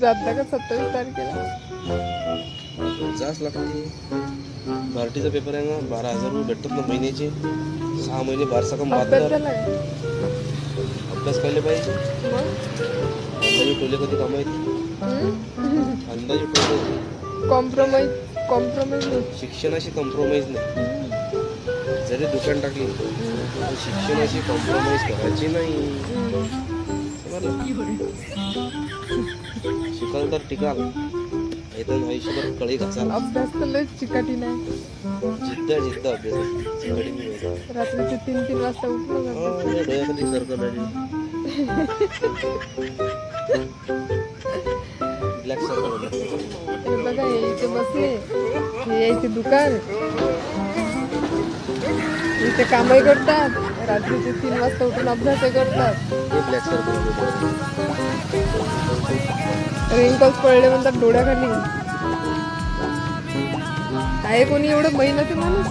जाता का सत्तावीस तारखेला? लागते बार्टीचा पेपर आहे ना बारा हजार रुपये भेटतात ना महिन्याचे. सहा महिने बारसा कम अभ्यास करायला पाहिजे. अंदाजे टोले कधी कमायत अंदाजे टोले कॉम्प्रोमाइज कॉम्प्रोमाइज शिक्षणाशी कॉम्प्रोमाइज नाही. जरी दुकान टाकली शिक्षणाशी कॉम्प्रोमाइज करायची नाही? शिकाल तर टिकाल नाहीतर आयुष्यभर कळी घासाल अभ्यास तर लय चिकाटी नाही. जिद्द जिद्द अभ्यास. मी येतो. रात्रीचे तीन तीन वाजता उठलो हा, जातो या डोळ्याखाली सर्कल आली ब्लॅक सर्कल हे बघा हे इथे बसले. हे यायचे दुकान. इथे कामही करतात. रात्रीचे तीन वाजता उठून अभ्यासही करतात. रिंकल्स पडले म्हणतात डोळ्याखाली. आहे कोणी एवढं मेहनती माणूस?